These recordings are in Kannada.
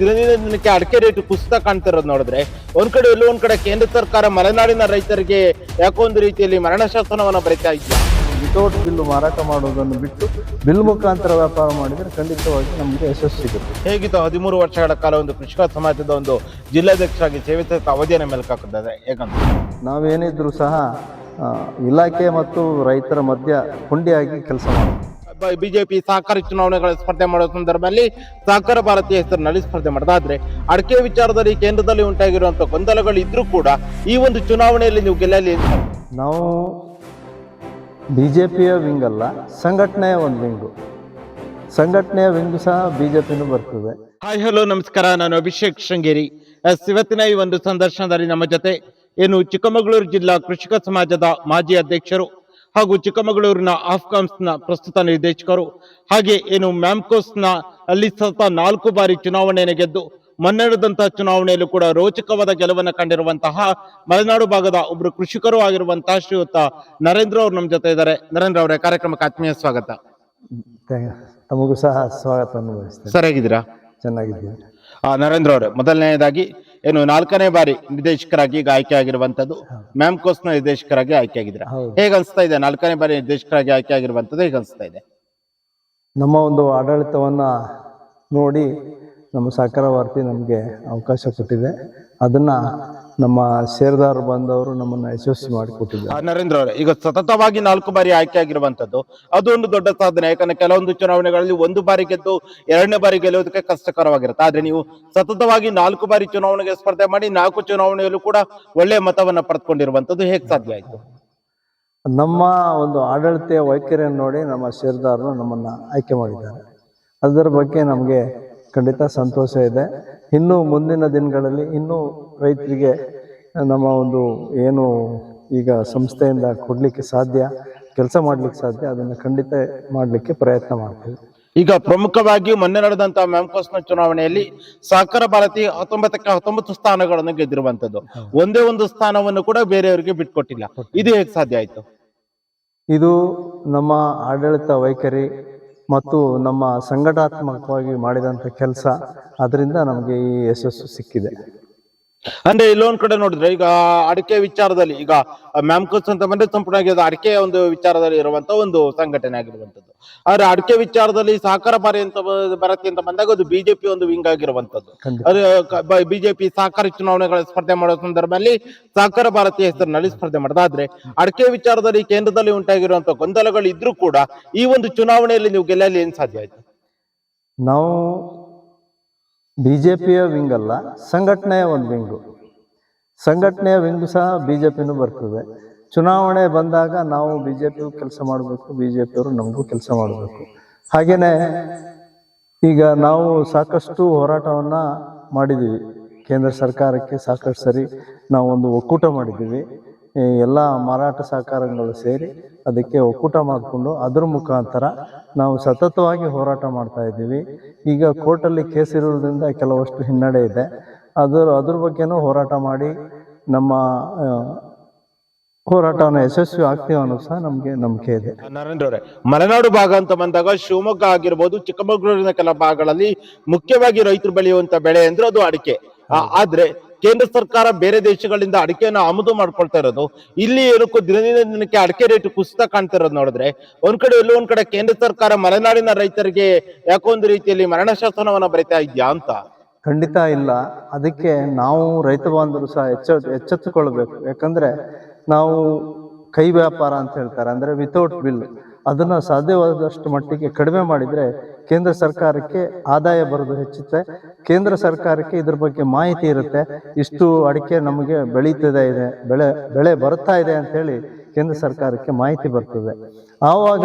ದಿನದಿಂದ ದಿನಕ್ಕೆ ಅಡಿಕೆ ರೇಟ್ ಕುಸಿತ ಕಾಣ್ತಿರೋದು ನೋಡಿದ್ರೆ ಒಂದ್ ಕಡೆ ಎಲ್ಲೋ ಒಂದ್ ಕಡೆ ಕೇಂದ್ರ ಸರ್ಕಾರ ಮಲೆನಾಡಿನ ರೈತರಿಗೆ ಯಾಕೋ ಒಂದು ರೀತಿಯಲ್ಲಿ ಮರಣ ಶಾಸನವನ್ನ ಬರೀತಾ ಇದೆಯಾ? ವಿತೌಟ್ ಬಿಲ್ ಮಾರಾಟ ಮಾಡುವುದನ್ನು ಬಿಟ್ಟು ಬಿಲ್ ಮುಖಾಂತರ ವ್ಯಾಪಾರ ಮಾಡಿದರೆ ಖಂಡಿತವಾಗಿ ನಮಗೆ ಯಶಸ್ಸು ಸಿಗುತ್ತೆ. ಹೇಗಿತ್ತು ಹದಿಮೂರು ವರ್ಷಗಳ ಕಾಲ ಒಂದು ಕೃಷಿಕ ಸಮಾಜದ ಒಂದು ಜಿಲ್ಲಾಧ್ಯಕ್ಷರಾಗಿ ಸೇವೆ ಸಲ್ಲಿಸಿದ ಅವಧಿಯನ್ನು ಹಾಕುತ್ತದೆ ಯಾಕಂದ್ರೆ ನಾವೇನಿದ್ರು ಸಹ ಇಲಾಖೆ ಮತ್ತು ರೈತರ ಮಧ್ಯ ಹುಂಡಿಯಾಗಿ ಕೆಲಸ ಮಾಡೋದು. ಬಿಜೆಪಿ ಸಹಕಾರ ಚುನಾವಣೆಗಳ ಸ್ಪರ್ಧೆ ಮಾಡುವ ಸಂದರ್ಭದಲ್ಲಿ ಸಹಕಾರ ಭಾರತೀಯ ಹೆಸರಿನಲ್ಲಿ ಸ್ಪರ್ಧೆ ಮಾಡೋದಾದ್ರೆ ಅಡಕೆ ವಿಚಾರದಲ್ಲಿ ಕೇಂದ್ರದಲ್ಲಿ ಉಂಟಾಗಿರುವಂತಹ ಗೊಂದಲಗಳು ಇದ್ರೂ ಕೂಡ ಈ ಒಂದು ಚುನಾವಣೆಯಲ್ಲಿ ನೀವು ಗೆಲ್ಲಲಿ ನಾವು ಬಿ ಜೆ ಪಿಯ ವಿಂಗ್ ಅಲ್ಲ ಸಂಘಟನೆಯ ಒಂದು ವಿಂಗು ಸಂಘಟನೆಯ ವಿಂಗು ಸಹ ಬಿಜೆಪಿನೂ ಬರ್ತದೆ. ಹಾಯ್ ಹಲೋ ನಮಸ್ಕಾರ. ನಾನು ಅಭಿಷೇಕ್ ಶೃಂಗೇರಿ. ಎಸ್, ಇವತ್ತಿನ ಈ ಒಂದು ಸಂದರ್ಶನದಲ್ಲಿ ನಮ್ಮ ಜೊತೆ ಏನು ಚಿಕ್ಕಮಗಳೂರು ಜಿಲ್ಲಾ ಕೃಷಿಕ ಸಮಾಜದ ಮಾಜಿ ಅಧ್ಯಕ್ಷರು ಹಾಗೂ ಚಿಕ್ಕಮಗಳೂರಿನ ಆಫ್ಘಾನ್ಸ್ನ ಪ್ರಸ್ತುತ ನಿರ್ದೇಶಕರು. ಹಾಗೆ ಏನು ಮ್ಯಾಮ್ಕೋಸ್ನ ಅಲ್ಲಿ ಸತತ ನಾಲ್ಕು ಬಾರಿ ಚುನಾವಣೆಯನ್ನು ಗೆದ್ದು ಮೊನ್ನೆ ಚುನಾವಣೆಯಲ್ಲೂ ಕೂಡ ರೋಚಕವಾದ ಗೆಲುವನ್ನು ಕಂಡಿರುವಂತಹ ಮಲೆನಾಡು ಭಾಗದ ಒಬ್ಬರು ಕೃಷಿಕರು ಆಗಿರುವಂತಹ ಶ್ರೀಯುತ ನರೇಂದ್ರ ಅವರು ನಮ್ಮ ಜೊತೆ ಇದ್ದಾರೆ. ನರೇಂದ್ರ ಅವರೇ ಕಾರ್ಯಕ್ರಮಕ್ಕೆ ಆತ್ಮೀಯ ಸ್ವಾಗತ. ತಮಗೂ ಸಹ ಸ್ವಾಗತ ಬಯಸ್ತೇನೆ ಸರಿಯಾಗಿದ್ದೀರಾ? ಚೆನ್ನಾಗಿದ್ದೀರಾ ಆ, ನರೇಂದ್ರ ಅವರೇ ಮೊದಲನೆಯದಾಗಿ ಏನು ನಾಲ್ಕನೇ ಬಾರಿ ನಿರ್ದೇಶಕರಾಗಿ ಈಗ ಆಯ್ಕೆ ಆಗಿರುವಂತದ್ದು ಮ್ಯಾಮ್ಕೋಸ್ನ ನಿರ್ದೇಶಕರಾಗಿ ಆಯ್ಕೆ ಆಗಿದ್ರ ಹೇಗೆ ಅನಿಸ್ತಾ ಅನ್ಸ್ತಾ ಇದೆ? ನಾಲ್ಕನೇ ಬಾರಿ ನಿರ್ದೇಶಕರಾಗಿ ಆಯ್ಕೆ ಆಗಿರುವಂತದ್ದು ಹೇಗೆ ಅನಿಸ್ತಾ ಇದೆ? ನಮ್ಮ ಒಂದು ಆಡಳಿತವನ್ನ ನೋಡಿ ನಮ್ಮ ಸಹಕಾರ ವಾರ್ತಿ ನಮಗೆ ಅವಕಾಶ ಕೊಟ್ಟಿದೆ. ಅದನ್ನು ನಮ್ಮ ಸೇರ್ದಾರ್ ಬಂದವರು ನಮ್ಮನ್ನ ಯಶಸ್ವಿ ಮಾಡಿಕೊಟ್ಟಿದ್ದಾರೆ. ನರೇಂದ್ರ ಅವರೇ ಈಗ ಸತತವಾಗಿ ನಾಲ್ಕು ಬಾರಿ ಆಯ್ಕೆ ಆಗಿರುವಂತದ್ದು ಅದು ಒಂದು ದೊಡ್ಡ ಸಾಧನೆ ಯಾಕಂದ್ರೆ ಕೆಲವೊಂದು ಚುನಾವಣೆಗಳಲ್ಲಿ ಒಂದು ಬಾರಿ ಗೆದ್ದು ಎರಡನೇ ಬಾರಿ ಗೆಲ್ಲುವುದಕ್ಕೆ ಕಷ್ಟಕರವಾಗಿರುತ್ತೆ. ಆದ್ರೆ ನೀವು ಸತತವಾಗಿ ನಾಲ್ಕು ಬಾರಿ ಚುನಾವಣೆಗೆ ಸ್ಪರ್ಧೆ ಮಾಡಿ ನಾಲ್ಕು ಚುನಾವಣೆಯಲ್ಲೂ ಕೂಡ ಒಳ್ಳೆಯ ಮತವನ್ನ ಪಡೆದುಕೊಂಡಿರುವಂತದ್ದು ಹೇಗೆ ಸಾಧ್ಯ ಆಯ್ತು? ನಮ್ಮ ಒಂದು ಆಡಳಿತ ವೈಖರಿಯನ್ನು ನೋಡಿ ನಮ್ಮ ಶೇರ್ದಾರರು ನಮ್ಮನ್ನ ಆಯ್ಕೆ ಮಾಡಿದ್ದಾರೆ. ಅದರ ಬಗ್ಗೆ ನಮಗೆ ಖಂಡಿತ ಸಂತೋಷ ಇದೆ. ಇನ್ನು ಮುಂದಿನ ದಿನಗಳಲ್ಲಿ ಇನ್ನೂ ರೈತರಿಗೆ ನಮ್ಮ ಒಂದು ಏನು ಈಗ ಸಂಸ್ಥೆಯಿಂದ ಕೊಡಲಿಕ್ಕೆ ಸಾಧ್ಯ ಕೆಲಸ ಮಾಡಲಿಕ್ಕೆ ಸಾಧ್ಯ ಅದನ್ನು ಖಂಡಿತ ಮಾಡಲಿಕ್ಕೆ ಪ್ರಯತ್ನ ಮಾಡ್ತೀವಿ. ಈಗ ಪ್ರಮುಖವಾಗಿ ಮೊನ್ನೆ ನಡೆದಂತಹ ಮ್ಯಾಂಕೋಸ್ನ ಚುನಾವಣೆಯಲ್ಲಿ ಸಹಕಾರ ಭಾರತಿ ಹತ್ತೊಂಬತ್ತಕ್ಕೆ ಹತ್ತೊಂಬತ್ತು ಸ್ಥಾನಗಳನ್ನು ಗೆದ್ದಿರುವಂತದ್ದು. ಒಂದೇ ಒಂದು ಸ್ಥಾನವನ್ನು ಕೂಡ ಬೇರೆಯವರಿಗೆ ಬಿಟ್ಕೊಟ್ಟಿಲ್ಲ. ಇದು ಹೇಗೆ ಸಾಧ್ಯ ಆಯ್ತು? ಇದು ನಮ್ಮ ಆಡಳಿತ ವೈಖರಿ ಮತ್ತು ನಮ್ಮ ಸಂಘಟಾತ್ಮಕವಾಗಿ ಮಾಡಿದಂಥ ಕೆಲಸ. ಅದರಿಂದ ನಮಗೆ ಈ ಯಶಸ್ಸು ಸಿಕ್ಕಿದೆ. ಅಂದ್ರೆ ಇಲ್ಲೊಂದ್ ಕಡೆ ನೋಡಿದ್ರೆ ಈಗ ಅಡಿಕೆ ವಿಚಾರದಲ್ಲಿ ಈಗ ಮ್ಯಾಮ್ಕೋಸ್ ಅಂತ ಬಂದ್ರೆ ಸಂಪೂರ್ಣವಾಗಿ ಅಡಿಕೆ ಒಂದು ವಿಚಾರದಲ್ಲಿ ಇರುವಂತ ಒಂದು ಸಂಘಟನೆ ಆಗಿರುವಂತದ್ದು. ಆದ್ರೆ ಅಡಿಕೆ ವಿಚಾರದಲ್ಲಿ ಸಹಕಾರ ಬಾರಿ ಅಂತ ಬರತ್ತೆ ಭಾರತಿ ಅಂತ ಬಂದಾಗ ಅದು ಬಿಜೆಪಿ ಒಂದು ವಿಂಗ್ ಆಗಿರುವಂತದ್ದು. ಬಿಜೆಪಿ ಸಹಕಾರ ಚುನಾವಣೆಗಳ ಸ್ಪರ್ಧೆ ಮಾಡುವ ಸಂದರ್ಭದಲ್ಲಿ ಸಹಕಾರ ಭಾರತೀಯ ಹೆಸರಿನಲ್ಲಿ ಸ್ಪರ್ಧೆ ಮಾಡೋದಾದ್ರೆ ಅಡಿಕೆ ವಿಚಾರದಲ್ಲಿ ಕೇಂದ್ರದಲ್ಲಿ ಉಂಟಾಗಿರುವಂತಹ ಗೊಂದಲಗಳು ಇದ್ರೂ ಕೂಡ ಈ ಒಂದು ಚುನಾವಣೆಯಲ್ಲಿ ನೀವು ಗೆಲ್ಲಲಿ ಏನ್ ಸಾಧ್ಯ ಆಯ್ತು? ನಾವು ಬಿ ಜೆ ಪಿಯ ವಿಂಗ್ ಅಲ್ಲ, ಸಂಘಟನೆಯ ಒಂದು ವಿಂಗು ಸಂಘಟನೆಯ ವಿಂಗು ಸಹ ಬಿ ಜೆ ಪಿನೂ ಬರ್ತದೆ. ಚುನಾವಣೆ ಬಂದಾಗ ನಾವು ಬಿ ಜೆ ಪಿಯು ಕೆಲಸ ಮಾಡಬೇಕು ಬಿ ಜೆ ಪಿಯವರು ನಮಗೂ ಕೆಲಸ ಮಾಡಬೇಕು. ಹಾಗೆಯೇ ಈಗ ನಾವು ಸಾಕಷ್ಟು ಹೋರಾಟವನ್ನು ಮಾಡಿದ್ದೀವಿ ಕೇಂದ್ರ ಸರ್ಕಾರಕ್ಕೆ ಸಾಕಷ್ಟು ಸರಿ ನಾವು ಒಂದು ಒಕ್ಕೂಟ ಮಾಡಿದ್ದೀವಿ ಎಲ್ಲ ಮಾರಾಟ ಸಹಕಾರಗಳು ಸೇರಿ ಅದಕ್ಕೆ ಒಕ್ಕೂಟ ಮಾಡಿಕೊಂಡು ಅದ್ರ ಮುಖಾಂತರ ನಾವು ಸತತವಾಗಿ ಹೋರಾಟ ಮಾಡ್ತಾ ಇದ್ದೀವಿ. ಈಗ ಕೋರ್ಟಲ್ಲಿ ಕೇಸ್ ಇರೋದ್ರಿಂದ ಕೆಲವಷ್ಟು ಹಿನ್ನಡೆ ಇದೆ. ಅದರ ಅದ್ರ ಬಗ್ಗೆನೂ ಹೋರಾಟ ಮಾಡಿ ನಮ್ಮ ಹೋರಾಟವನ್ನು ಯಶಸ್ವಿ ಆಗ್ತೀವಿ ಅನ್ನೋ ಸಹ ನಮಗೆ ನಂಬಿಕೆ ಇದೆ. ನರೇಂದ್ರ ಅವರೇ, ಮಲೆನಾಡು ಭಾಗ ಅಂತ ಬಂದಾಗ ಶಿವಮೊಗ್ಗ ಆಗಿರ್ಬೋದು, ಚಿಕ್ಕಮಗಳೂರಿನ ಕೆಲ ಭಾಗಗಳಲ್ಲಿ ಮುಖ್ಯವಾಗಿ ರೈತರು ಬೆಳೆಯುವಂತ ಬೆಳೆ ಅಂದ್ರೆ ಅದು ಅಡಿಕೆ. ಆದ್ರೆ ಕೇಂದ್ರ ಸರ್ಕಾರ ಬೇರೆ ದೇಶಗಳಿಂದ ಅಡಿಕೆಯನ್ನು ಆಮದು ಮಾಡ್ಕೊಳ್ತಾ ಇರೋದು, ಇಲ್ಲಿ ಏನಕ್ಕೂ ದಿನದಿಂದ ದಿನಕ್ಕೆ ಅಡಿಕೆ ರೇಟ್ ಕುಸಿತ ಕಾಣ್ತಾ ಇರೋದು ನೋಡಿದ್ರೆ, ಒಂದ್ ಕಡೆ ಎಲ್ಲೋ ಒಂದ್ ಕಡೆ ಕೇಂದ್ರ ಸರ್ಕಾರ ಮಲೆನಾಡಿನ ರೈತರಿಗೆ ಯಾಕೋ ಒಂದು ರೀತಿಯಲ್ಲಿ ಮರಣ ಶಾಸನವನ್ನ ಬರಿತಾ ಇದ್ಯಾ ಅಂತ? ಖಂಡಿತ ಇಲ್ಲ. ಅದಕ್ಕೆ ನಾವು ರೈತ ಬಾಂಧವರು ಸಹ ಎಚ್ಚ, ಎಚ್ಚೆತ್ತುಕೊಳ್ಬೇಕು. ಯಾಕಂದ್ರೆ ನಾವು ಕೈ ವ್ಯಾಪಾರ ಅಂತ ಹೇಳ್ತಾರೆ. ಅಂದ್ರೆ ವಿತೌಟ್ ಬಿಲ್ ಅದನ್ನ ಸಾಧ್ಯವಾದಷ್ಟು ಮಟ್ಟಿಗೆ ಕಡಿಮೆ ಮಾಡಿದ್ರೆ ಕೇಂದ್ರ ಸರ್ಕಾರಕ್ಕೆ ಆದಾಯ ಬರೋದು ಹೆಚ್ಚುತ್ತೆ. ಕೇಂದ್ರ ಸರ್ಕಾರಕ್ಕೆ ಇದ್ರ ಬಗ್ಗೆ ಮಾಹಿತಿ ಇರುತ್ತೆ. ಇಷ್ಟು ಅಡಿಕೆ ನಮಗೆ ಬೆಳೀತದೆ ಇದೆ. ಬೆಳೆ ಬೆಳೆ ಬರ್ತಾ ಇದೆ ಅಂತ ಹೇಳಿ ಕೇಂದ್ರ ಸರ್ಕಾರಕ್ಕೆ ಮಾಹಿತಿ ಬರ್ತದೆ. ಆವಾಗ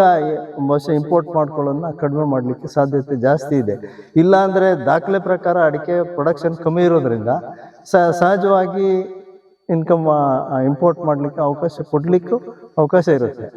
ಬಹುಶಃ ಇಂಪೋರ್ಟ್ ಮಾಡ್ಕೊಳ್ಳೋದನ್ನ ಕಡಿಮೆ ಮಾಡಲಿಕ್ಕೆ ಸಾಧ್ಯತೆ ಜಾಸ್ತಿ ಇದೆ. ಇಲ್ಲಾಂದರೆ ದಾಖಲೆ ಪ್ರಕಾರ ಅಡಿಕೆ ಪ್ರೊಡಕ್ಷನ್ ಕಮ್ಮಿ ಇರೋದ್ರಿಂದ ಸಹಜವಾಗಿ ಇನ್ಕಮ್ ಇಂಪೋರ್ಟ್ ಮಾಡಲಿಕ್ಕೆ ಅವಕಾಶ ಕೊಡಲಿಕ್ಕೂ ಅವಕಾಶ ಇರುತ್ತೆ.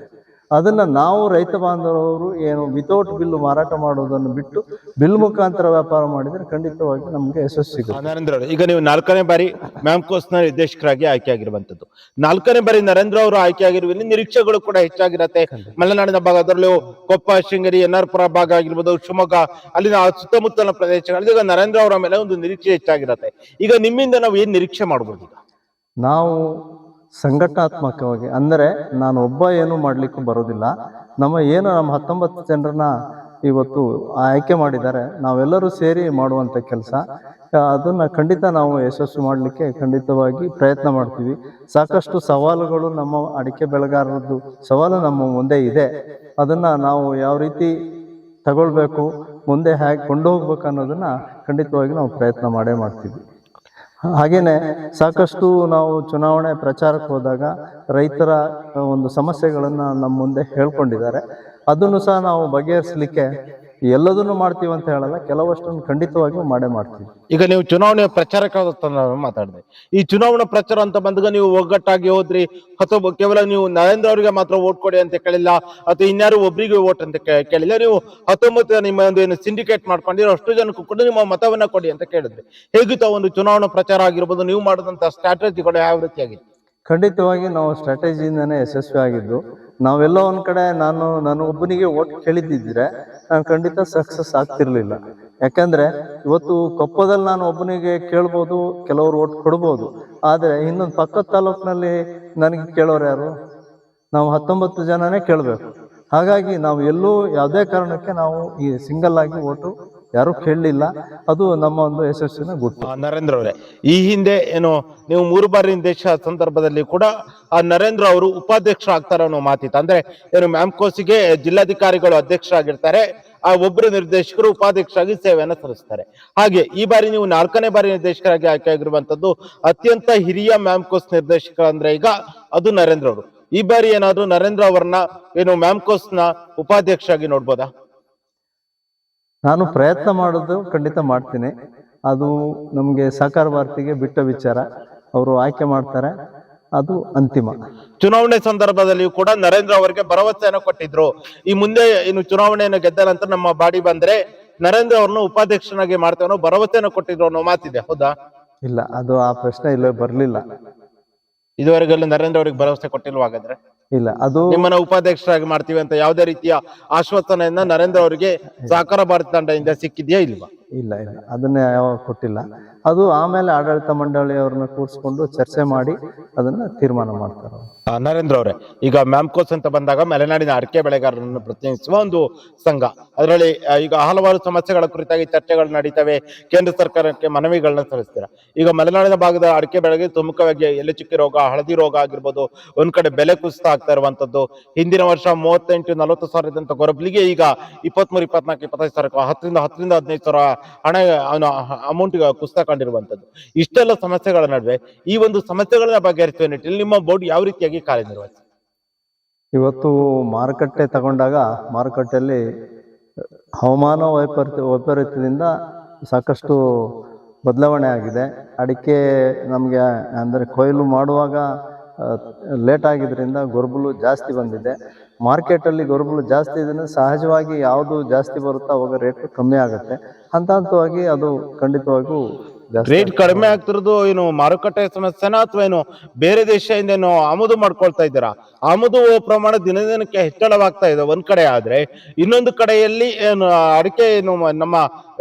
ಅದನ್ನ ನಾವು ರೈತ ಬಾಂಧವರು ಏನು ವಿತೌಟ್ ಬಿಲ್ ಮಾರಾಟ ಮಾಡೋದನ್ನು ಬಿಟ್ಟು ಬಿಲ್ ಮುಖಾಂತರ ವ್ಯಾಪಾರ ಮಾಡಿದ್ರೆ ಖಂಡಿತವಾಗಿ ನಮಗೆ ಯಶಸ್ಸು ಸಿಗುತ್ತೆ. ನರೇಂದ್ರ ಅವರು ಈಗ ನೀವು ನಾಲ್ಕನೇ ಬಾರಿ ಮ್ಯಾಮ್ಕೋಸ್ನ ನಿರ್ದೇಶಕರಾಗಿ ಆಯ್ಕೆ ಆಗಿರುವಂತದ್ದು ನಾಲ್ಕನೇ ಬಾರಿ ನರೇಂದ್ರ ಅವರು ಆಯ್ಕೆ ಆಗಿರುವಲ್ಲಿ ನಿರೀಕ್ಷೆಗಳು ಕೂಡ ಹೆಚ್ಚಾಗಿರತ್ತೆ. ಮಲೆನಾಡಿನ ಭಾಗ ಅದರಲ್ಲೂ ಕೊಪ್ಪ ಶೃಂಗೇರಿ ಎನ್ ಆರ್ ಪುರ ಭಾಗ ಆಗಿರ್ಬೋದು ಶಿವಮೊಗ್ಗ ಅಲ್ಲಿನ ಸುತ್ತಮುತ್ತಲಿನ ಪ್ರದೇಶಗಳಲ್ಲಿ ಈಗ ನರೇಂದ್ರ ಅವರ ಮೇಲೆ ಒಂದು ನಿರೀಕ್ಷೆ ಹೆಚ್ಚಾಗಿರತ್ತೆ. ಈಗ ನಿಮ್ಮಿಂದ ನಾವು ಏನ್ ನಿರೀಕ್ಷೆ ಮಾಡ್ಬೋದು ಈಗ? ನಾವು ಸಂಘಟನಾತ್ಮಕವಾಗಿ ಅಂದರೆ ನಾನು ಒಬ್ಬ ಏನು ಮಾಡಲಿಕ್ಕೂ ಬರೋದಿಲ್ಲ. ನಮ್ಮ ಏನು ನಮ್ಮ ಹತ್ತೊಂಬತ್ತು ಜನರನ್ನ ಇವತ್ತು ಆಯ್ಕೆ ಮಾಡಿದ್ದಾರೆ. ನಾವೆಲ್ಲರೂ ಸೇರಿ ಮಾಡುವಂಥ ಕೆಲಸ. ಅದನ್ನು ಖಂಡಿತ ನಾವು ಯಶಸ್ವಿ ಮಾಡಲಿಕ್ಕೆ ಖಂಡಿತವಾಗಿ ಪ್ರಯತ್ನ ಮಾಡ್ತೀವಿ. ಸಾಕಷ್ಟು ಸವಾಲುಗಳು ನಮ್ಮ ಅಡಿಕೆ ಬೆಳೆಗಾರರದ್ದು ಸವಾಲು ನಮ್ಮ ಮುಂದೆ ಇದೆ. ಅದನ್ನು ನಾವು ಯಾವ ರೀತಿ ತಗೊಳ್ಬೇಕು, ಮುಂದೆ ಹೇಗೆ ಕೊಂಡು ಹೋಗ್ಬೇಕು ಅನ್ನೋದನ್ನ ಖಂಡಿತವಾಗಿ ನಾವು ಪ್ರಯತ್ನ ಮಾಡೇ ಮಾಡ್ತೀವಿ. ಹಾಗೇನೆ ಸಾಕಷ್ಟು ನಾವು ಚುನಾವಣೆ ಪ್ರಚಾರಕ್ಕೆ ಹೋದಾಗ ರೈತರ ಒಂದು ಸಮಸ್ಯೆಗಳನ್ನು ನಮ್ಮ ಮುಂದೆ ಹೇಳ್ಕೊಂಡಿದ್ದಾರೆ. ಅದನ್ನು ಸಹ ನಾವು ಬಗೆಹರಿಸಲಿಕ್ಕೆ ಎಲ್ಲದನ್ನು ಮಾಡ್ತೀವಿ ಅಂತ ಹೇಳಲ್ಲ, ಕೆಲವಷ್ಟನ್ನು ಖಂಡಿತವಾಗಿಯೂ ಮಾಡೇ ಮಾಡ್ತೀವಿ. ಈಗ ನೀವು ಚುನಾವಣೆ ಪ್ರಚಾರಕ್ಕೆ ಮಾತಾಡಿದೆ. ಈ ಚುನಾವಣಾ ಪ್ರಚಾರ ಅಂತ ಬಂದಾಗ ನೀವು ಒಗ್ಗಟ್ಟಾಗಿ ಹೋದ್ರಿ, ಅಥವಾ ಕೇವಲ ನೀವು ನರೇಂದ್ರ ಅವರಿಗೆ ಮಾತ್ರ ಓಟ್ ಕೊಡಿ ಅಂತ ಕೇಳಿಲ್ಲ, ಅಥವಾ ಇನ್ಯಾರು ಒಬ್ರಿಗೆ ಓಟ್ ಅಂತ ಕೇಳಿಲ್ಲ, ನೀವು ಹತ್ತೊಂಬತ್ತು ನಿಮ್ಮ ಒಂದು ಏನು ಸಿಂಡಿಕೇಟ್ ಮಾಡ್ಕೊಂಡಿರೋ ಅಷ್ಟು ಜನಕ್ಕೂ ಕೂಡ ನಿಮ್ಮ ಮತವನ್ನ ಕೊಡಿ ಅಂತ ಕೇಳಿದ್ರಿ ಹೇಗಿತ್ತು ಒಂದು ಚುನಾವಣಾ ಪ್ರಚಾರ ಆಗಿರ್ಬೋದು, ನೀವು ಮಾಡಿದಂತ ಸ್ಟ್ರಾಟಜಿಗಳು ಯಾವ ರೀತಿಯಾಗಿತ್ತು? ಖಂಡಿತವಾಗಿ ನಾವು ಸ್ಟ್ರಾಟಜಿಯಿಂದನೇ ಯಶಸ್ವಿ ಆಗಿದ್ದು ನಾವೆಲ್ಲ ಒಂದ್ ಕಡೆ ನಾನು ನನಗೊಬ್ಬನಿಗೆ ಓಟ್ ಕೇಳಿದ್ದಿದ್ರೆ ನಾನು ಖಂಡಿತ ಸಕ್ಸಸ್ ಆಗ್ತಿರ್ಲಿಲ್ಲ. ಯಾಕಂದ್ರೆ ಇವತ್ತು ಕೊಪ್ಪದಲ್ಲಿ ನಾನು ಒಬ್ಬನಿಗೆ ಕೇಳ್ಬೋದು, ಕೆಲವರು ಓಟ್ ಕೊಡ್ಬೋದು. ಆದ್ರೆ ಇನ್ನೊಂದು ಪಕ್ಕದ ತಾಲೂಕಿನಲ್ಲಿ ನನಗೆ ಕೇಳೋರು ಯಾರು? ನಾವು ಹತ್ತೊಂಬತ್ತು ಜನನೇ ಕೇಳಬೇಕು. ಹಾಗಾಗಿ ನಾವು ಎಲ್ಲೂ ಯಾವುದೇ ಕಾರಣಕ್ಕೆ ನಾವು ಈ ಸಿಂಗಲ್ ಆಗಿ ಓಟು ಯಾರು ಕೇಳಲಿಲ್ಲ. ಅದು ನಮ್ಮ ಒಂದು ಯಶಸ್ಸಿನ ಗುಟ್ಟು. ನರೇಂದ್ರ ಅವರೇ, ಈ ಹಿಂದೆ ಏನು ನೀವು ಮೂರು ಬಾರಿ ದೇಶ ಸಂದರ್ಭದಲ್ಲಿ ಕೂಡ ಆ ನರೇಂದ್ರ ಅವರು ಉಪಾಧ್ಯಕ್ಷ ಆಗ್ತಾರೆ ಅನ್ನೋ ಮಾತಿತ್ತು. ಅಂದ್ರೆ ಏನು ಮ್ಯಾಮ್ಕೋಸಿಗೆ ಜಿಲ್ಲಾಧಿಕಾರಿಗಳು ಅಧ್ಯಕ್ಷರಾಗಿರ್ತಾರೆ, ಆ ಒಬ್ಬರು ನಿರ್ದೇಶಕರು ಉಪಾಧ್ಯಕ್ಷರಾಗಿ ಸೇವೆಯನ್ನು ಸಲ್ಲಿಸ್ತಾರೆ. ಹಾಗೆ ಈ ಬಾರಿ ನೀವು ನಾಲ್ಕನೇ ಬಾರಿ ನಿರ್ದೇಶಕರಾಗಿ ಆಯ್ಕೆ ಆಗಿರುವಂತದ್ದು ಅತ್ಯಂತ ಹಿರಿಯ ಮ್ಯಾಮ್ಕೋಸ್ ನಿರ್ದೇಶಕ ಅಂದ್ರೆ ಈಗ ಅದು ನರೇಂದ್ರ ಅವರು. ಈ ಬಾರಿ ಏನಾದ್ರು ನರೇಂದ್ರ ಅವರನ್ನ, ಏನು ಮ್ಯಾಮ್ಕೋಸ್ನ ಉಪಾಧ್ಯಕ್ಷರಾಗಿ ನೋಡ್ಬೋದಾ? ನಾನು ಪ್ರಯತ್ನ ಮಾಡೋದು ಖಂಡಿತ ಮಾಡ್ತೀನಿ. ಅದು ನಮಗೆ ಸಹಕಾರ ಭಾರತಿಗೆ ಬಿಟ್ಟ ವಿಚಾರ. ಅವರು ಆಯ್ಕೆ ಮಾಡ್ತಾರೆ. ಅದು ಅಂತಿಮ. ಚುನಾವಣೆ ಸಂದರ್ಭದಲ್ಲಿಯೂ ಕೂಡ ನರೇಂದ್ರ ಅವರಿಗೆ ಭರವಸೆಯನ್ನು ಕೊಟ್ಟಿದ್ರು. ಈ ಮುಂದೆ ಇನ್ನು ಚುನಾವಣೆಯನ್ನು ಗೆದ್ದ ನಂತರ ನಮ್ಮ ಬಾಡಿ ಬಂದ್ರೆ ನರೇಂದ್ರ ಅವ್ರನ್ನ ಉಪಾಧ್ಯಕ್ಷನಾಗಿ ಮಾಡ್ತೇವೆ ಅನ್ನೋ ಭರವಸೆಯನ್ನು ಕೊಟ್ಟಿದ್ರು ಅನ್ನೋ ಮಾತಿದೆ. ಹೌದಾ? ಇಲ್ಲ ಅದು ಆ ಪ್ರಶ್ನೆ ಇಲ್ಲ ಬರಲಿಲ್ಲ. ಇದುವರೆಗೂ ನರೇಂದ್ರ ಅವರಿಗೆ ಭರವಸೆ ಕೊಟ್ಟಿಲ್ವಾ ಹಾಗಾದ್ರೆ ಇಲ್ಲ, ಅದು ನಿಮ್ಮನ್ನ ಉಪಾಧ್ಯಕ್ಷರಾಗಿ ಮಾಡ್ತೀವಿ ಅಂತ ಯಾವುದೇ ರೀತಿಯ ಆಶ್ವಾಸನೆಯನ್ನ ನರೇಂದ್ರ ಅವರಿಗೆ ಸಹಕಾರ ಭಾರತ ತಂಡದಿಂದ ಸಿಕ್ಕಿದೆಯಾ ಇಲ್ವಾ? ಇಲ್ಲ ಇಲ್ಲ. ಅದನ್ನೇ ಯಾವಾಗ ಕೊಟ್ಟಿಲ್ಲ. ಅದು ಆಮೇಲೆ ಆಡಳಿತ ಮಂಡಳಿಯವ್ರನ್ನ ಕೂರಿಸ್ಕೊಂಡು ಚರ್ಚೆ ಮಾಡಿ ಅದನ್ನ ತೀರ್ಮಾನ ಮಾಡ್ತಾರೆ ನರೇಂದ್ರ ಅವರೇ, ಈಗ ಮ್ಯಾಮ್ಕೋಸ್ ಅಂತ ಬಂದಾಗ ಮಲೆನಾಡಿನ ಅಡಿಕೆ ಬೆಳೆಗಾರರನ್ನು ಪ್ರತಿನಿಧಿಸುವ ಒಂದು ಸಂಘ. ಅದರಲ್ಲಿ ಈಗ ಹಲವಾರು ಸಮಸ್ಯೆಗಳ ಕುರಿತಾಗಿ ಚರ್ಚೆಗಳು ನಡೀತವೆ. ಕೇಂದ್ರ ಸರ್ಕಾರಕ್ಕೆ ಮನವಿಗಳನ್ನ ಸಲ್ಲಿಸ್ತೀರಾ? ಈಗ ಮಲೆನಾಡಿನ ಭಾಗದ ಅಡಿಕೆ ಬೆಳೆಗೆ ಪ್ರಮುಖವಾಗಿ ಎಲೆ ಚುಕ್ಕಿ ರೋಗ, ಹಳದಿ ರೋಗ ಆಗಿರ್ಬೋದು, ಒಂದ್ ಕಡೆ ಬೆಲೆ ಕುಸಿತ ಆಗ್ತಾ ಇರುವಂತದ್ದು. ಹಿಂದಿನ ವರ್ಷ ಮೂವತ್ತೆಂಟು ನಲವತ್ತು ಸಾವಿರದಂತ ಗೊರಬ್ಲಿಗೆ ಈಗ ಇಪ್ಪತ್ಮೂರು, ಇಪ್ಪತ್ನಾಲ್ಕು, ಇಪ್ಪತ್ತೈದು ಸಾವಿರ ಹತ್ತರಿಂದ ಹತ್ತರಿಂದ ಹದಿನೈದು ಸಾವಿರ ಹಣ ಅಮೌಂಟ್ ಕುಸಿತ ಕಂಡಿರುವಂತದ್ದು ಇಷ್ಟೆಲ್ಲ ಸಮಸ್ಯೆಗಳ ನಡುವೆ ಈ ಒಂದು ಸಮಸ್ಯೆಗಳನ್ನ ಬಗೆಹರಿಸುವ ನಿಟ್ಟಿನಲ್ಲಿ ನಿಮ್ಮ ಬೋರ್ಡ್ ಯಾವ ರೀತಿಯಾಗಿ ಕಾರ್ಯನಿರ್ವಹಿಸುತ್ತೆ? ಇವತ್ತು ಮಾರುಕಟ್ಟೆ ತಗೊಂಡಾಗ ಮಾರುಕಟ್ಟೆಯಲ್ಲಿ ಹವಾಮಾನ ವೈಪರೀತ್ಯ, ವೈಪರೀತ್ಯದಿಂದ ಸಾಕಷ್ಟು ಬದಲಾವಣೆ ಆಗಿದೆ. ಅಡಿಕೆ ನಮಗೆ ಅಂದರೆ ಕೊಯ್ಲು ಮಾಡುವಾಗ ಲೇಟ್ ಆಗಿದ್ದರಿಂದ ಗೊರ್ಬಲು ಜಾಸ್ತಿ ಬಂದಿದೆ. ಮಾರ್ಕೆಟಲ್ಲಿ ಗೊರಬಲು ಜಾಸ್ತಿ ಇದ್ರೆ ಸಹಜವಾಗಿ ಯಾವುದು ಜಾಸ್ತಿ ಬರುತ್ತೋ ಅವಾಗ ರೇಟ್ ಕಮ್ಮಿ ಆಗುತ್ತೆ. ಹಂತ ಹಂತವಾಗಿ ಅದು ಖಂಡಿತವಾಗಿಯೂ ಜಾಸ್ತಿ ರೇಟ್ ಕಡಿಮೆ ಆಗ್ತಿರೋದು ಏನು ಮಾರುಕಟ್ಟೆ ಸಮಸ್ಯೆನಾ ಅಥವಾ ಏನು ಬೇರೆ ದೇಶದಿಂದ ಏನು ಆಮದು ಮಾಡ್ಕೊಳ್ತಾ ಇದ್ದೀರಾ? ಆಮದು ಪ್ರಮಾಣ ದಿನ ದಿನಕ್ಕೆ ಹೆಚ್ಚಳವಾಗ್ತಾ ಇದೆ ಒಂದ್ ಕಡೆ ಆದ್ರೆ ಇನ್ನೊಂದು ಕಡೆಯಲ್ಲಿ ಏನು ಅಡಿಕೆ ಏನು ನಮ್ಮ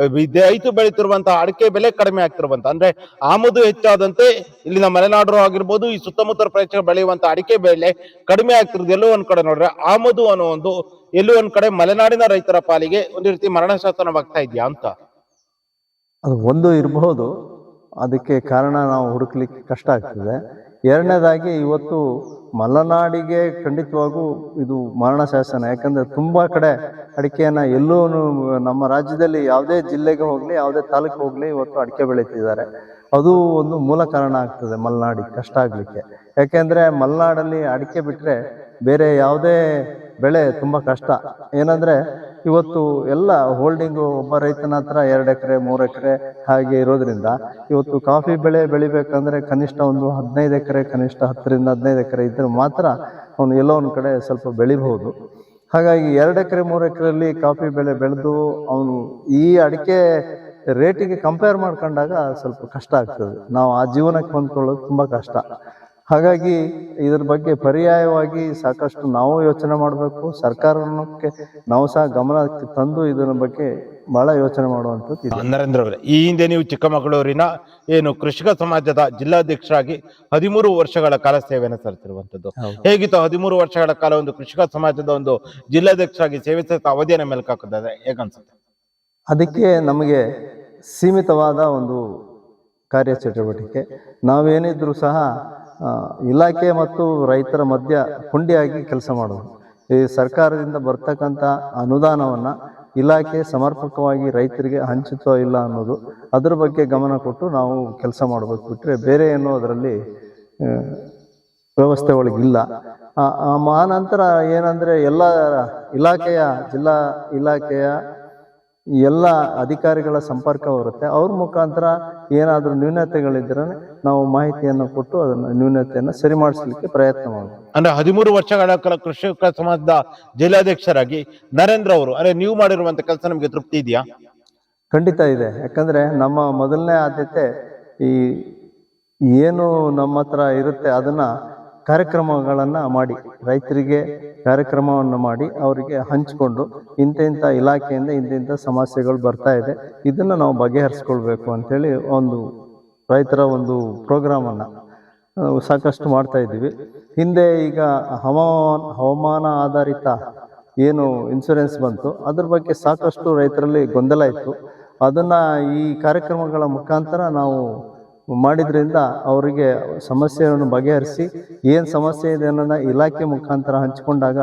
ರೈತು ರೈತ ಬೆಳೀತಿರುವಂತಹ ಅಡಿಕೆ ಬೆಲೆ ಕಡಿಮೆ ಆಗ್ತಿರುವಂತ ಅಂದ್ರೆ ಆಮದು ಹೆಚ್ಚಾದಂತೆ ಇಲ್ಲಿನ ಮಲೆನಾಡು ಆಗಿರ್ಬೋದು ಈ ಸುತ್ತಮುತ್ತ ಪ್ರದೇಶ ಬೆಳೆಯುವಂತ ಅಡಿಕೆ ಬೆಲೆ ಕಡಿಮೆ ಆಗ್ತಿರೋದು ಎಲ್ಲೋ ಒಂದ್ ಕಡೆ ನೋಡ್ರೆ ಆಮದು ಅನ್ನೋ ಒಂದು ಎಲ್ಲೋ ಒಂದ್ ಕಡೆ ಮಲೆನಾಡಿನ ರೈತರ ಪಾಲಿಗೆ ಒಂದು ರೀತಿ ಮರಣ ಶಾಸನವಾಗ್ತಾ ಇದೆಯಾ ಅಂತ? ಅದು ಒಂದು ಇರಬಹುದು ಅದಕ್ಕೆ ಕಾರಣ ನಾವು ಹುಡುಕ್ಲಿಕ್ಕೆ ಕಷ್ಟ ಆಗ್ತದೆ. ಎರಡನೇದಾಗಿ ಇವತ್ತು ಮಲೆನಾಡಿಗೆ ಖಂಡಿತವಾಗೂ ಇದು ಮರಣ ಶಾಸನ ಯಾಕಂದ್ರೆ ತುಂಬಾ ಕಡೆ ಅಡಿಕೆಯನ್ನು ಎಲ್ಲೂ ನಮ್ಮ ರಾಜ್ಯದಲ್ಲಿ ಯಾವುದೇ ಜಿಲ್ಲೆಗೆ ಹೋಗಲಿ, ಯಾವುದೇ ತಾಲೂಕು ಹೋಗಲಿ ಇವತ್ತು ಅಡಿಕೆ ಬೆಳೀತಿದ್ದಾರೆ. ಅದು ಒಂದು ಮೂಲ ಕಾರಣ ಆಗ್ತದೆ ಮಲೆನಾಡಿಗೆ ಕಷ್ಟ ಆಗಲಿಕ್ಕೆ. ಯಾಕೆಂದರೆ ಮಲೆನಾಡಲ್ಲಿ ಅಡಿಕೆ ಬಿಟ್ಟರೆ ಬೇರೆ ಯಾವುದೇ ಬೆಳೆ ತುಂಬಾ ಕಷ್ಟ. ಏನಂದ್ರೆ ಇವತ್ತು ಎಲ್ಲ ಹೋಲ್ಡಿಂಗು ಒಬ್ಬ ರೈತನ ಹತ್ರ ಎರಡು ಎಕರೆ, ಮೂರು ಎಕರೆ ಹಾಗೆ ಇರೋದ್ರಿಂದ ಇವತ್ತು ಕಾಫಿ ಬೆಳೆ ಬೆಳಿಬೇಕಂದ್ರೆ ಕನಿಷ್ಠ ಒಂದು ಹದಿನೈದು ಎಕರೆ, ಕನಿಷ್ಠ ಹತ್ತರಿಂದ ಹದಿನೈದು ಎಕರೆ ಇದ್ರೆ ಮಾತ್ರ ಅವನು ಎಲ್ಲೋ ಒಂದು ಕಡೆ ಸ್ವಲ್ಪ ಬೆಳಿಬಹುದು. ಹಾಗಾಗಿ ಎರಡು ಎಕರೆ, ಮೂರು ಎಕರೆಯಲ್ಲಿ ಕಾಫಿ ಬೆಳೆ ಬೆಳೆದು ಅವನು ಈ ಅಡಿಕೆ ರೇಟಿಗೆ ಕಂಪೇರ್ ಮಾಡ್ಕೊಂಡಾಗ ಸ್ವಲ್ಪ ಕಷ್ಟ ಆಗ್ತದೆ. ನಾವು ಆ ಜೀವನಕ್ಕೆ ಹೊಂದ್ಕೊಳ್ಳೋದು ತುಂಬ ಕಷ್ಟ. ಹಾಗಾಗಿ ಇದ್ರ ಬಗ್ಗೆ ಪರ್ಯಾಯವಾಗಿ ಸಾಕಷ್ಟು ನಾವು ಯೋಚನೆ ಮಾಡಬೇಕು ಸರ್ಕಾರಕ್ಕೆ ನಾವು ಸಹ ಗಮನ ತಂದು ಇದರ ಬಗ್ಗೆ ಬಹಳ ಯೋಚನೆ ಮಾಡುವಂಥದ್ದು ಇದೆ. ನರೇಂದ್ರ ಅವರೇ ಈ ಹಿಂದೆ ನೀವು ಚಿಕ್ಕಮಗಳೂರಿನ ಏನು ಕೃಷಿಕ ಸಮಾಜದ ಜಿಲ್ಲಾಧ್ಯಕ್ಷರಾಗಿ ಹದಿಮೂರು ವರ್ಷಗಳ ಕಾಲ ಸೇವೆಯನ್ನು ಸಲ್ಲಿಸಿರುವಂಥದ್ದು. ಹೇಗಿತ್ತು ಹದಿಮೂರು ವರ್ಷಗಳ ಕಾಲ ಒಂದು ಕೃಷಿಕ ಸಮಾಜದ ಒಂದು ಜಿಲ್ಲಾಧ್ಯಕ್ಷರಾಗಿ ಸೇವೆ ಸಲ್ಲಿಸಿದ ಅವಧಿಯನ್ನು ಮೆಲುಕು ಹಾಕಿದ್ದಾರೆ ಹೇಗನ್ಸುತ್ತೆ ಅದಕ್ಕೆ ನಮಗೆ ಸೀಮಿತವಾದ ಒಂದು ಕಾರ್ಯಚಟುವಟಿಕೆ. ನಾವೇನಿದ್ರೂ ಸಹ ಇಲಾಖೆ ಮತ್ತು ರೈತರ ಮಧ್ಯ ಹುಂಡಿಯಾಗಿ ಕೆಲಸ ಮಾಡೋದು ಈ ಸರ್ಕಾರದಿಂದ ಬರ್ತಕ್ಕಂಥ ಅನುದಾನವನ್ನು ಇಲಾಖೆ ಸಮರ್ಪಕವಾಗಿ ರೈತರಿಗೆ ಹಂಚುತ್ತೋ ಇಲ್ಲ ಅನ್ನೋದು ಅದ್ರ ಬಗ್ಗೆ ಗಮನ ಕೊಟ್ಟು ನಾವು ಕೆಲಸ ಮಾಡಬೇಕು ಬಿಟ್ಟರೆ ಬೇರೆ ಏನೋ ಅದರಲ್ಲಿ ವ್ಯವಸ್ಥೆ ಒಳಗಿಲ್ಲ ಆ- ನಂತರ ಏನಂದ್ರೆ ಎಲ್ಲ ಇಲಾಖೆಯ ಜಿಲ್ಲಾ ಇಲಾಖೆಯ ಎಲ್ಲ ಅಧಿಕಾರಿಗಳ ಸಂಪರ್ಕ ಬರುತ್ತೆ. ಅವ್ರ ಮುಖಾಂತರ ಏನಾದರೂ ನ್ಯೂನತೆಗಳಿದ್ರೆ ನಾವು ಮಾಹಿತಿಯನ್ನು ಕೊಟ್ಟು ಅದನ್ನು ನ್ಯೂನತೆಯನ್ನು ಸರಿ ಮಾಡಿಸ್ಲಿಕ್ಕೆ ಪ್ರಯತ್ನ ಮಾಡ್ತೀವಿ ಅಂದ್ರೆ ಹದಿಮೂರು ವರ್ಷಗಳ ಕಾಲ ಕೃಷಿಕ ಸಮಾಜದ ಜಿಲ್ಲಾಧ್ಯಕ್ಷರಾಗಿ ನರೇಂದ್ರ ಅವರು ಅರೆ ನೀವು ಮಾಡಿರುವಂತ ಕೆಲಸ ನಮಗೆ ತೃಪ್ತಿ ಇದೆಯಾ? ಖಂಡಿತ ಇದೆ. ಯಾಕಂದ್ರೆ ನಮ್ಮ ಮೊದಲನೇ ಆದ್ಯತೆ ಈ ಏನು ನಮ್ಮ ಹತ್ರ ಇರುತ್ತೆ ಅದನ್ನ ಕಾರ್ಯಕ್ರಮಗಳನ್ನ ಮಾಡಿ, ರೈತರಿಗೆ ಕಾರ್ಯಕ್ರಮವನ್ನು ಮಾಡಿ ಅವರಿಗೆ ಹಂಚಿಕೊಂಡು ಇಂಥ ಇಂಥ ಇಲಾಖೆಯಿಂದ ಇಂಥಿಂಥ ಇಂಥ ಸಮಸ್ಯೆಗಳು ಬರ್ತಾ ಇದೆ, ಇದನ್ನು ನಾವು ಬಗೆಹರಿಸ್ಕೊಳ್ಬೇಕು ಅಂಥೇಳಿ ಒಂದು ರೈತರ ಒಂದು ಪ್ರೋಗ್ರಾಮನ್ನು ಸಾಕಷ್ಟು ಮಾಡ್ತಾ ಇದ್ದೀವಿ. ಹಿಂದೆ ಈಗ ಹವಾಮಾನ ಹವಾಮಾನ ಆಧಾರಿತ ಏನು ಇನ್ಸೂರೆನ್ಸ್ ಬಂತು, ಅದ್ರ ಬಗ್ಗೆ ಸಾಕಷ್ಟು ರೈತರಲ್ಲಿ ಗೊಂದಲ ಇತ್ತು. ಅದನ್ನು ಈ ಕಾರ್ಯಕ್ರಮಗಳ ಮುಖಾಂತರ ನಾವು ಮಾಡಿದ್ರಿಂದ ಅವರಿಗೆ ಸಮಸ್ಯೆಯನ್ನು ಬಗೆಹರಿಸಿ ಏನು ಸಮಸ್ಯೆ ಇದೆ ಅನ್ನೋದನ್ನ ಇಲಾಖೆ ಮುಖಾಂತರ ಹಂಚಿಕೊಂಡಾಗ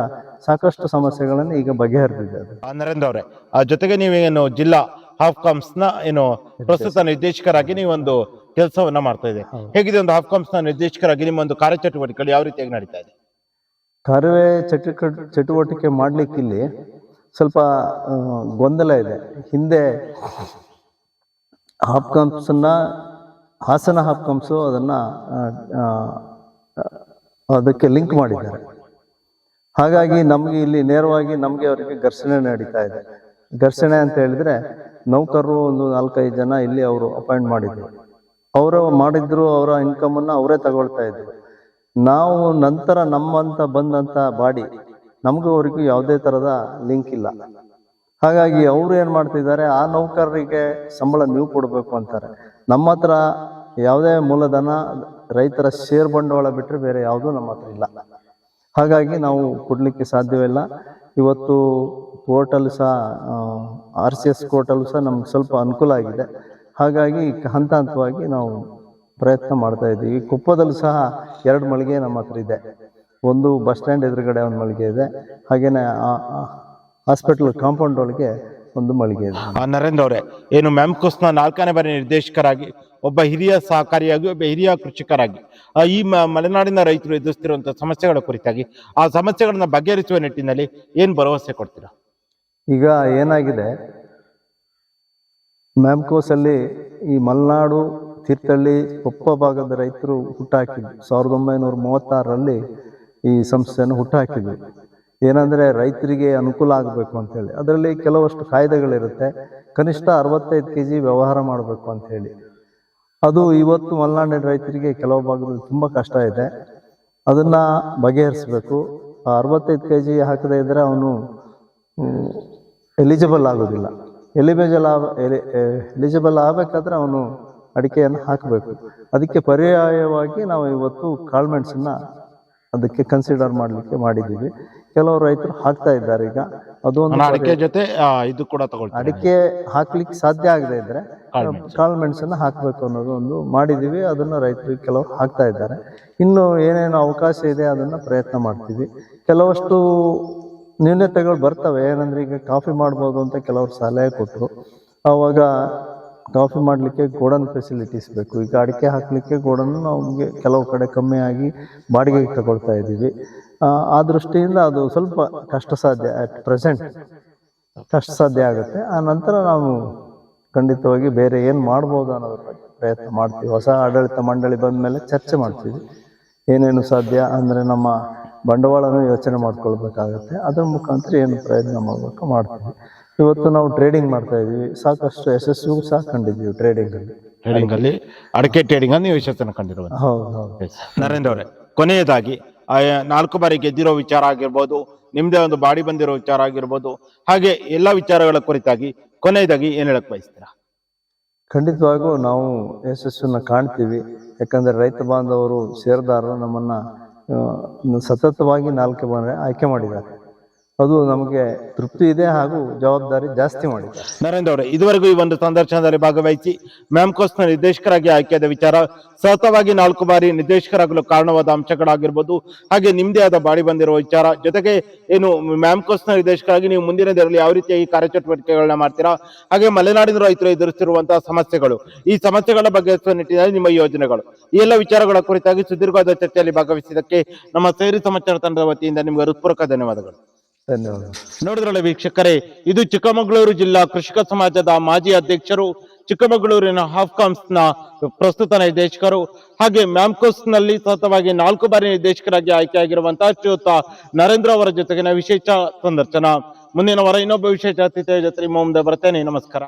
ಸಾಕಷ್ಟು ಸಮಸ್ಯೆಗಳನ್ನು ಈಗ ಬಗೆಹರಿದಿದೆ ಆ, ನರೇಂದ್ರ ಅವರೇ ಆ ಜೊತೆಗೆ ನೀವೇನು ಜಿಲ್ಲಾ ಹಾಫ್ಕಾಮ್ಸ್ನ ಏನು ಪ್ರಸ್ತುತ ನಿರ್ದೇಶಕರಾಗಿ ನೀವೊಂದು ಕೆಲಸವನ್ನ ಮಾಡ್ತಾ ಇದೆ ಹೇಗಿದೆ ಒಂದು ಹಾಫ್ಕಾಮ್ಸ್ನ ನಿರ್ದೇಶಕರಾಗಿ ನಿಮ್ಮ ಒಂದು ಕಾರ್ಯಚಟುವಟಿಕೆಗಳು ಯಾವ ರೀತಿಯಾಗಿ ನಡೀತಾ ಇದೆ? ಕಾರ್ಯ ಚಟುಕ ಚಟುವಟಿಕೆ ಮಾಡ್ಲಿಕ್ಕಿಲ್ಲಿ ಸ್ವಲ್ಪ ಗೊಂದಲ ಇದೆ. ಹಿಂದೆ ಹಾಫ್ ಹಾಪ್ಕಾಮ್ಸನ್ನ ಹಾಸನ ಹಕ್ಕಂಸು ಅದನ್ನ ಆ, ಅದಕ್ಕೆ ಲಿಂಕ್ ಮಾಡಿದ್ದಾರೆ. ಹಾಗಾಗಿ ನಮಗೆ ಇಲ್ಲಿ ನೇರವಾಗಿ ನಮಗೆ ಅವರಿಗೆ ಘರ್ಷಣೆ ನಡೀತಾ ಇದೆ. ಘರ್ಷಣೆ ಅಂತ ಹೇಳಿದ್ರೆ ನೌಕರರು ಒಂದು ನಾಲ್ಕೈದು ಜನ ಇಲ್ಲಿ ಅವರು ಅಪಾಯಿಂಟ್ ಮಾಡಿದ್ರು. ಅವರು ಮಾಡಿದ್ರು ಅವರ ಇನ್ಕಮ್ ಅನ್ನ ಅವರೇ ತಗೊಳ್ತಾ ಇದ್ರು. ನಾವು ನಂತರ ನಮ್ಮಂತ ಬಂದಂತ ಬಾಡಿ ನಮಗೂ ಅವರಿಗೂ ಯಾವುದೇ ತರದ ಲಿಂಕ್ ಇಲ್ಲ. ಹಾಗಾಗಿ ಅವರು ಏನು ಮಾಡ್ತಿದ್ದಾರೆ, ಆ ನೌಕರರಿಗೆ ಸಂಬಳ ನೀವು ಕೊಡಬೇಕು ಅಂತಾರೆ. ನಮ್ಮ ಹತ್ರ ಯಾವುದೇ ಮೂಲಧನ, ರೈತರ ಶೇರ್ ಬಂಡವಾಳ ಬಿಟ್ಟರೆ ಬೇರೆ ಯಾವುದೂ ನಮ್ಮ ಹತ್ರ ಇಲ್ಲ. ಹಾಗಾಗಿ ನಾವು ಕೊಡಲಿಕ್ಕೆ ಸಾಧ್ಯವಿಲ್ಲ ಇವತ್ತು ಕೋರ್ಟಲ್ಲೂ ಸಹ ಆರ್ ಸಿ ಎಸ್ ಕೋರ್ಟಲ್ಲೂ ಸಹ ನಮ್ಗೆ ಸ್ವಲ್ಪ ಅನುಕೂಲ ಆಗಿದೆ. ಹಾಗಾಗಿ ಹಂತ ಹಂತವಾಗಿ ನಾವು ಪ್ರಯತ್ನ ಮಾಡ್ತಾ ಇದ್ದೀವಿ. ಕುಪ್ಪದಲ್ಲೂ ಸಹ ಎರಡು ಮಳಿಗೆ ನಮ್ಮ ಹತ್ರ ಇದೆ. ಒಂದು ಬಸ್ ಸ್ಟ್ಯಾಂಡ್ ಎದುರುಗಡೆ ಒಂದು ಮಳಿಗೆ ಇದೆ. ಹಾಗೇನೆ ಹಾಸ್ಪಿಟಲ್ ಕಾಂಪೌಂಡ್ ಒಳಗೆ ಒಂದು ಮಳಿಗೆ ಇದೆ. ಆ, ನರೇಂದ್ರ ಅವರೇ ಏನು ಮ್ಯಾಮ್ಕೋಸ್ನ ನಾಲ್ಕನೇ ಬಾರಿ ನಿರ್ದೇಶಕರಾಗಿ ಒಬ್ಬ ಹಿರಿಯ ಸಹಕಾರಿಯಾಗಿ ಒಬ್ಬ ಹಿರಿಯ ಕೃಷಿಕರಾಗಿ ಆ, ಈ ಮ- ಮಲೆನಾಡಿನ ರೈತರು ಎದುರಿಸ್ತಿರುವಂತಹ ಸಮಸ್ಯೆಗಳ ಕುರಿತಾಗಿ ಆ ಸಮಸ್ಯೆಗಳನ್ನ ಬಗೆಹರಿಸುವ ನಿಟ್ಟಿನಲ್ಲಿ ಏನ್ ಭರವಸೆ ಕೊಡ್ತೀರಾ? ಈಗ ಏನಾಗಿದೆ? ಮ್ಯಾಮ್ಕೋಸಲ್ಲಿ ಈ ಮಲೆನಾಡು ತೀರ್ಥಹಳ್ಳಿ ಕೊಪ್ಪ ಭಾಗದ ರೈತರು ಹುಟ್ಟಾಕಿದ್ರು ಸಾವಿರದ ಒಂಬೈನೂರ ಮೂವತ್ತಾರರಲ್ಲಿ ಈ ಸಂಸ್ಥೆಯನ್ನು ಹುಟ್ಟಾಕಿದ್ರು ಏನಂದ್ರೆ ರೈತರಿಗೆ ಅನುಕೂಲ ಆಗಬೇಕು ಅಂತೇಳಿ ಅದರಲ್ಲಿ ಕೆಲವಷ್ಟು ಕಾಯ್ದೆಗಳಿರುತ್ತೆ. ಕನಿಷ್ಠ ಅರವತ್ತೈದು ಕೆ ಜಿ ವ್ಯವಹಾರ ಮಾಡಬೇಕು ಅಂತ ಹೇಳಿ. ಅದು ಇವತ್ತು ಮಲೆನಾಡಿನ ರೈತರಿಗೆ ಕೆಲವು ಭಾಗದಲ್ಲಿ ತುಂಬ ಕಷ್ಟ ಇದೆ. ಅದನ್ನ ಬಗೆಹರಿಸಬೇಕು. ಅರವತ್ತೈದು ಕೆ ಜಿ ಹಾಕದೇ ಇದ್ದರೆ ಅವನು ಎಲಿಜಿಬಲ್ ಆಗೋದಿಲ್ಲ. ಎಲಿಬೇಜಲ್ ಆಗ ಎಲಿಜಿಬಲ್ ಆಗಬೇಕಾದ್ರೆ ಅವನು ಅಡಿಕೆಯನ್ನು ಹಾಕಬೇಕು. ಅದಕ್ಕೆ ಪರ್ಯಾಯವಾಗಿ ನಾವು ಇವತ್ತು ಕಾಳ್ಮೆಣ್ಸನ್ನ ಅದಕ್ಕೆ ಕನ್ಸಿಡರ್ ಮಾಡಲಿಕ್ಕೆ ಮಾಡಿದ್ದೀವಿ. ಕೆಲವು ರೈತರು ಹಾಕ್ತಾ ಇದ್ದಾರೆ ಈಗ. ಅದು ಒಂದು ಅಡಿಕೆ ಜೊತೆ ಇದು ಕೂಡ ತಗೊಳ್ತಾರೆ? ಅಡಿಕೆ ಹಾಕ್ಲಿಕ್ಕೆ ಸಾಧ್ಯ ಆಗದೆ ಇದ್ರೆ ಕಾಳ್ಮೆಣಸು. ಕಾಳು ಮೆಣಸನ್ನ ಹಾಕಬೇಕು ಅನ್ನೋದು ಒಂದು ಮಾಡಿದೀವಿ ಅದನ್ನ ರೈತರು ಕೆಲವು ಹಾಕ್ತಾ ಇದ್ದಾರೆ. ಇನ್ನು ಏನೇನು ಅವಕಾಶ ಇದೆ ಅದನ್ನ ಪ್ರಯತ್ನ ಮಾಡ್ತೀವಿ. ಕೆಲವಷ್ಟು ನ್ಯೂನತೆಗಳು ಬರ್ತವೆ. ಏನಂದ್ರೆ ಈಗ ಕಾಫಿ ಮಾಡ್ಬೋದು ಅಂತ ಕೆಲವರು ಸಲಹೆ ಕೊಟ್ಟರು ಆವಾಗ ಕಾಫಿ ಮಾಡಲಿಕ್ಕೆ ಗೋಡನ್ ಫೆಸಿಲಿಟೀಸ್ ಬೇಕು. ಈಗ ಅಡಿಕೆ ಹಾಕಲಿಕ್ಕೆ ಗೋಡನ್ ನಮಗೆ ಕೆಲವು ಕಡೆ ಕಮ್ಮಿ ಆಗಿ ಬಾಡಿಗೆಗೆ ತಗೊಳ್ತಾ ಇದ್ದೀವಿ. ಆ, ದೃಷ್ಟಿಯಿಂದ ಅದು ಸ್ವಲ್ಪ ಕಷ್ಟ ಸಾಧ್ಯ ಅಟ್ ಪ್ರೆಸೆಂಟ್ ಕಷ್ಟ ಸಾಧ್ಯ ಆಗುತ್ತೆ. ಆ ನಂತರ ನಾವು ಖಂಡಿತವಾಗಿ ಬೇರೆ ಏನು ಮಾಡ್ಬೋದು ಅನ್ನೋದ್ರ ಬಗ್ಗೆ ಪ್ರಯತ್ನ ಮಾಡ್ತೀವಿ. ಹೊಸ ಆಡಳಿತ ಮಂಡಳಿ ಬಂದ ಮೇಲೆ ಚರ್ಚೆ ಮಾಡ್ತೀವಿ. ಏನೇನು ಸಾಧ್ಯ ಅಂದರೆ ನಮ್ಮ ಬಂಡವಾಳನೂ ಯೋಚನೆ ಮಾಡ್ಕೊಳ್ಬೇಕಾಗತ್ತೆ. ಅದರ ಮುಖಾಂತರ ಏನು ಪ್ರಯತ್ನ ಮಾಡಬೇಕು ಮಾಡ್ತೀವಿ. ಇವತ್ತು ನಾವು ಟ್ರೇಡಿಂಗ್ ಮಾಡ್ತಾ ಇದೀವಿ ಸಾಕಷ್ಟು ಯಶಸ್ಸು ಸಹ ಕಂಡಿದ್ದೀವಿ ಟ್ರೇಡಿಂಗಲ್ಲಿ ಟ್ರೇಡಿಂಗ್ ಅಲ್ಲಿ ಅಡಕೆ ಟ್ರೇಡಿಂಗ್ ಅನ್ನು ನೀವು ಯಶಸ್ಸನ್ನು ಕಂಡಿರುವ ಹೌದು ಹೌದು. ನರೇಂದ್ರ ಅವರೇ ಕೊನೆಯದಾಗಿ ಆ ನಾಲ್ಕು ಬಾರಿ ಗೆದ್ದಿರೋ ವಿಚಾರ ಆಗಿರ್ಬೋದು ನಿಮ್ದೇ ಒಂದು ಬಾಡಿ ಬಂದಿರೋ ವಿಚಾರ ಆಗಿರ್ಬೋದು ಹಾಗೆ ಎಲ್ಲಾ ವಿಚಾರಗಳ ಕುರಿತಾಗಿ ಕೊನೆಯದಾಗಿ ಏನ್ ಹೇಳಕ್ ಬಯಸ್ತೀರಾ? ಖಂಡಿತವಾಗೂ ನಾವು ಯಶಸ್ಸನ್ನ ಕಾಣ್ತೀವಿ. ಯಾಕಂದ್ರೆ ರೈತ ಬಾಂಧವರು ಷೇರುದಾರರು ನಮ್ಮನ್ನ ಆ, ಸತತವಾಗಿ ನಾಲ್ಕು ಬಾರಿ ಆಯ್ಕೆ ಮಾಡಿದ್ದಾರೆ. ಅದು ನಮಗೆ ತೃಪ್ತಿ ಇದೆ ಹಾಗೂ ಜವಾಬ್ದಾರಿ ಜಾಸ್ತಿ ಮಾಡಿದೆ ನರೇಂದ್ರ ಅವರೇ, ಇದುವರೆಗೂ ಈ ಒಂದು ಸಂದರ್ಶನದಲ್ಲಿ ಭಾಗವಹಿಸಿ ಮ್ಯಾಮ್ಕೋಸ್ನ ನಿರ್ದೇಶಕರಾಗಿ ಆಯ್ಕೆಯಾದ ವಿಚಾರ ಸತತವಾಗಿ ನಾಲ್ಕು ಬಾರಿ ನಿರ್ದೇಶಕರಾಗಲು ಕಾರಣವಾದ ಅಂಶಗಳಾಗಿರ್ಬೋದು, ಹಾಗೆ ನಿಮ್ದೇ ಆದ ಬಾಡಿ ಬಂದಿರುವ ವಿಚಾರ, ಜೊತೆಗೆ ಏನು ಮ್ಯಾಮ್ಕೋಸ್ನ ನಿರ್ದೇಶಕರಾಗಿ ನೀವು ಮುಂದಿನ ದಿನದಲ್ಲಿ ಯಾವ ರೀತಿಯ ಈ ಕಾರ್ಯಚಟುವಟಿಕೆಗಳನ್ನ ಮಾಡ್ತೀರಾ, ಹಾಗೆ ಮಲೆನಾಡಿನ ರೈತರು ಎದುರಿಸುತ್ತಿರುವಂತಹ ಸಮಸ್ಯೆಗಳು, ಈ ಸಮಸ್ಯೆಗಳ ಬಗ್ಗೆ ನಿಟ್ಟಿನಲ್ಲಿ ನಿಮ್ಮ ಯೋಜನೆಗಳು, ಈ ಎಲ್ಲ ವಿಚಾರಗಳ ಕುರಿತಾಗಿ ಸುದೀರ್ಘವಾದ ಚರ್ಚೆಯಲ್ಲಿ ಭಾಗವಹಿಸಿದ್ದಕ್ಕೆ ನಮ್ಮ ಸೇರಿ ಸಮಾಚಾರ ತಂಡದ ವತಿಯಿಂದ ನಿಮಗೆ ಹೃತ್ಪೂರ್ವಕ ಧನ್ಯವಾದಗಳು. ಧನ್ಯವಾದ ನೋಡಿದ್ರಲ್ಲ ವೀಕ್ಷಕರೇ, ಇದು ಚಿಕ್ಕಮಗಳೂರು ಜಿಲ್ಲಾ ಕೃಷಿಕ ಸಮಾಜದ ಮಾಜಿ ಅಧ್ಯಕ್ಷರು, ಚಿಕ್ಕಮಗಳೂರಿನ ಹಾಫ್ಕಾಮ್ಸ್ನ ಪ್ರಸ್ತುತ ನಿರ್ದೇಶಕರು, ಹಾಗೆ ಮ್ಯಾಮ್ಕೋಸ್ನಲ್ಲಿ ಸತತವಾಗಿ ನಾಲ್ಕು ಬಾರಿ ನಿರ್ದೇಶಕರಾಗಿ ಆಯ್ಕೆಯಾಗಿರುವಂತಹ ಶ್ರೀಯುತ ನರೇಂದ್ರ ಅವರ ಜೊತೆಗಿನ ವಿಶೇಷ ಸಂದರ್ಶನ. ಮುಂದಿನ ವಾರ ಇನ್ನೊಬ್ಬ ವಿಶೇಷ ಅತಿಥಿಯ ಜೊತೆ ಮುಂದೆ ಬರ್ತೇನೆ ನಮಸ್ಕಾರ.